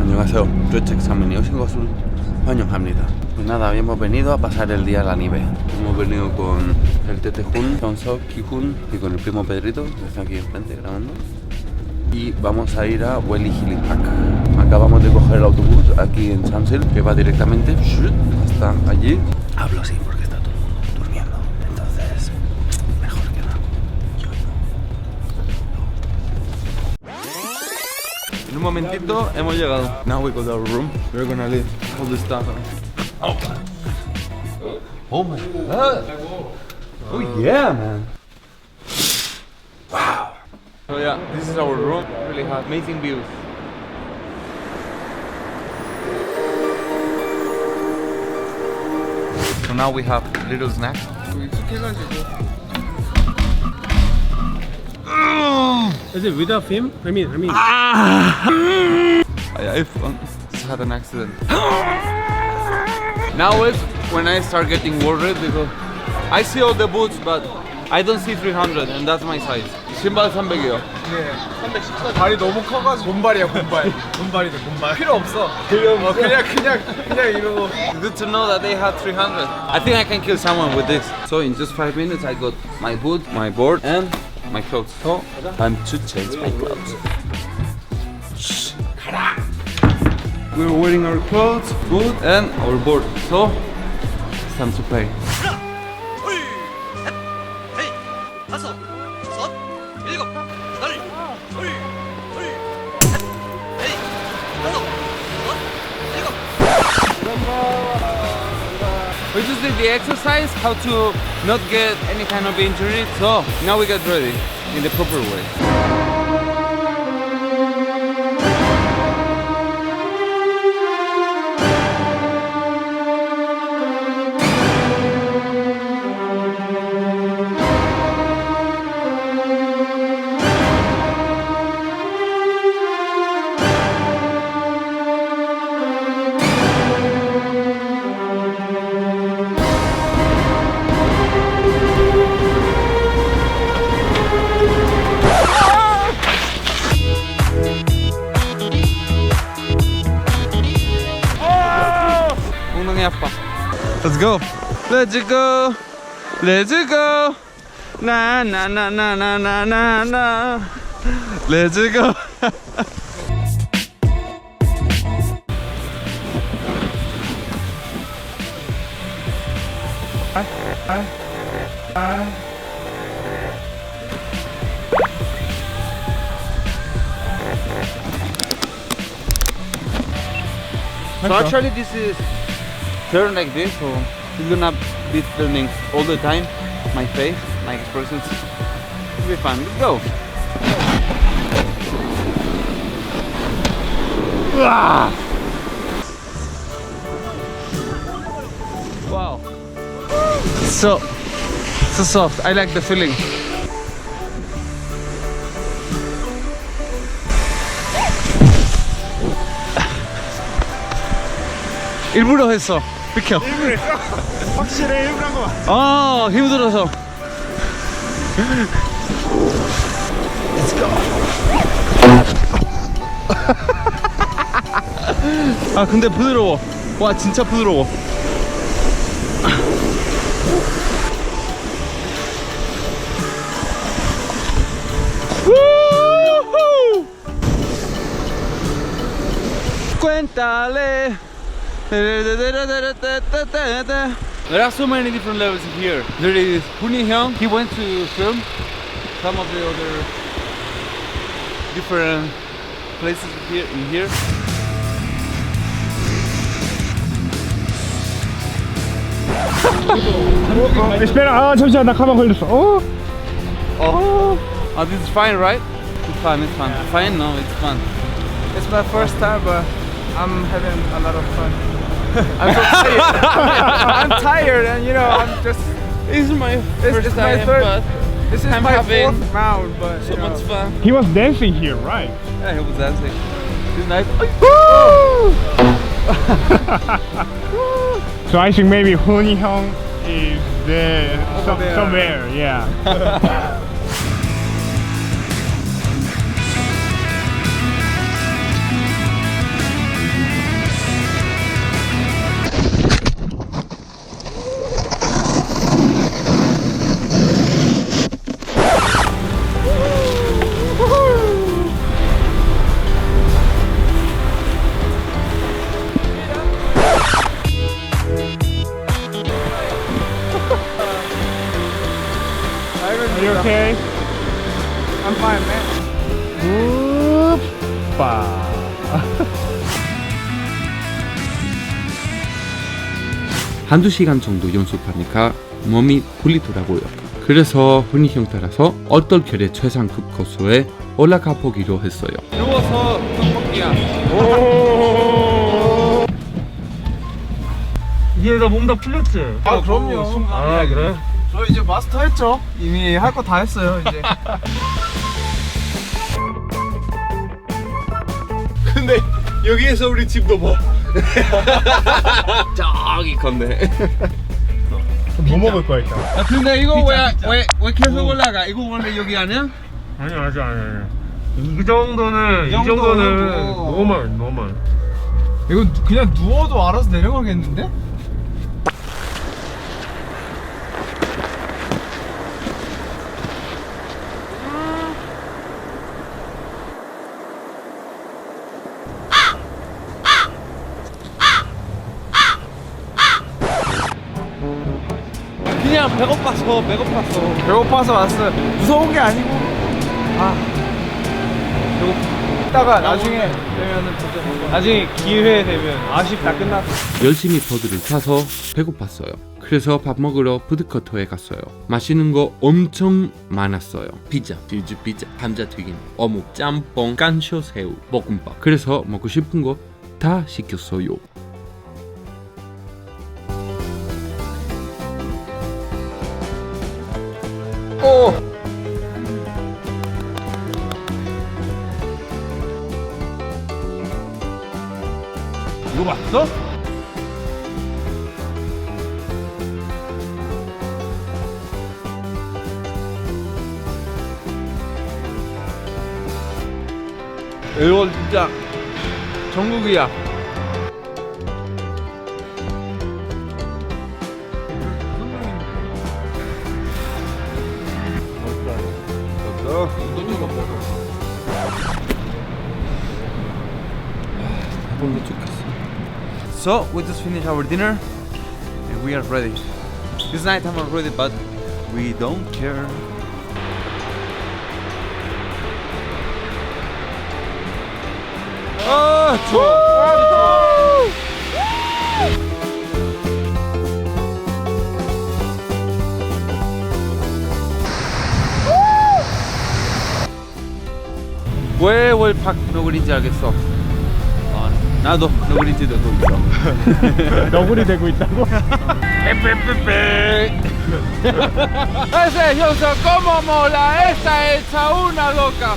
안녕하세요. Twitch examine 오신 것을 환영합니다. Pues nada, habíamos venido a pasar el día a la nieve. Hemos venido con el Tete Jun, Hyunsuk, Kijun y con el primo Pedrito, que está aquí enfrente grabando. Y vamos a ir a Welly Healing Park. Acabamos de coger el autobús aquí en Samsel, que va directamente hasta allí. Hablo así porque un momentito hemos llegado. Now we go to our room. We're gonna leave all the stuff. Oh. Oh my god. Oh yeah, man. Wow. So yeah, this is our room. Really have amazing views. So now we have little snacks. Is it without film? I mean, I mean. I, I just had an accident. now is when I start getting worried because I see all the boots, but I don't see 300, and that's my size. 신발 300이요. 발이 너무 커가지고 곰발이야 곰발 곰발이다 곰발 필요 없어 그냥 뭐 그냥 그냥 그냥 이러고 Good to know that they have 300. I think I can kill someone with this. So in just five minutes, I got my boot, my board, and my clothes. So time to change my clothes. Shh. We're wearing our clothes, boot, and our board. So it's time to play. 다 We just did the exercise, how to not get any kind of injury. So now we get ready in the proper way. 아파. Let's go. Let's go. Let's go. Na na na na na na na na. Let's go. So actually this is turn like this, so he's gonna be turning all the time. My face, my expressions. It'll be fun. Let's go. Ah! Wow. So, so soft. I like the feeling. Il burro es eso. 비켜. 확실해 일부러 한거 맞아 아 힘들어서 아 근데 부드러워 와 진짜 부드러워! Cuéntale. There are so many different levels here. There is Huni Hyung. He went to film some of the other different places here in here. 에스페라 아 잠시만 나 가방 걸렸어 어? Oh, oh, this is fine, right? It's fun. It's fun. Fine? No, it's fun. It's my first time but I'm having a lot of fun I'm so tired. I'm tired, and you know, I'm just. This is my first is my time, third, but this is I'm my fourth round, but so you know. much fun. He was dancing here, right? Yeah, he was dancing. It's nice. so I think maybe Huni Hong is there, Over there. somewhere, yeah. you okay? I'm fine, man. Whoop. 한두 시간 정도 연습하니까 몸이 풀리더라고요. 그래서 훈이 형 따라서 얼떨결에 최상급 코스에 올라가 보기로 했어요. 누워서 떡볶이야. 이제 나몸다 풀렸지? 아, 그럼요. 아 그래? 저 이제 마스터 했죠. 이미 할 거 다 했어요, 이제. 근데 여기에서 우리 집도 봐. 저기 건데. 뭐 먹을 거야 일단? 아, 근데 이거 왜왜 왜 계속 올라가? 이거 원래 여기 아니야? 아니 아직 아니 아니. 이 정도는 이 정도는 정도는 뭐. 노멀 노멀. 이거 그냥 누워도 알아서 내려가겠는데? 배고파서 배고파서. 배고파서 왔어요. 무서운 게 아니고. 아. 배고 이따가 나중에 되면은 진짜 나중에 기회 되면 아쉽 다 끝났어. 열심히 버드를 타서 배고팠어요. 그래서 밥 먹으러 푸드커터에 갔어요. 맛있는 거 엄청 많았어요. 피자, 치즈 피자, 감자튀김, 어묵, 짬뽕, 깐쇼 새우, 볶음밥. 그래서 먹고 싶은 거 다 시켰어요. 이거 진짜 전국이야. So we just finished our dinner and we are ready. This night I'm already, but we don't care. 아, 좋아. 왜 월팍 너구리인지 알겠어. 아, 나도 너구리인지도 있어. 너구리 되고 있다고? Ese yo sé cómo mola esta hecha una loca.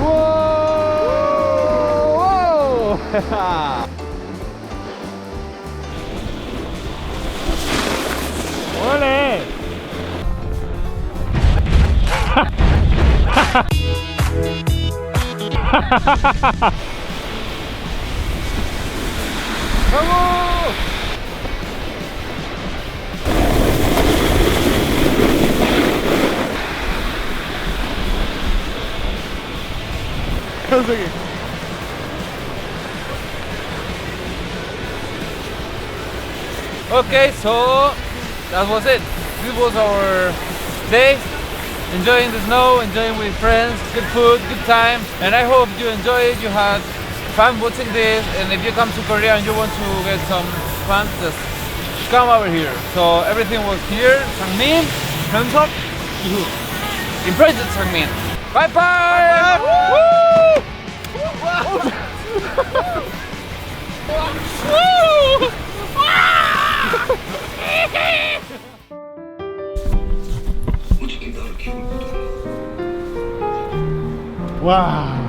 우와! 우와! 원래 Okay, so that was it. This was our day. Enjoying the snow, enjoying with friends, good food, good time. And I hope you enjoyed, you had fun watching this. And if you come to Korea and you want to get some fun, just come over here. So everything was here. Sangmin, Hyunsop, Impressive Sangmin. 빠이빠이! 와.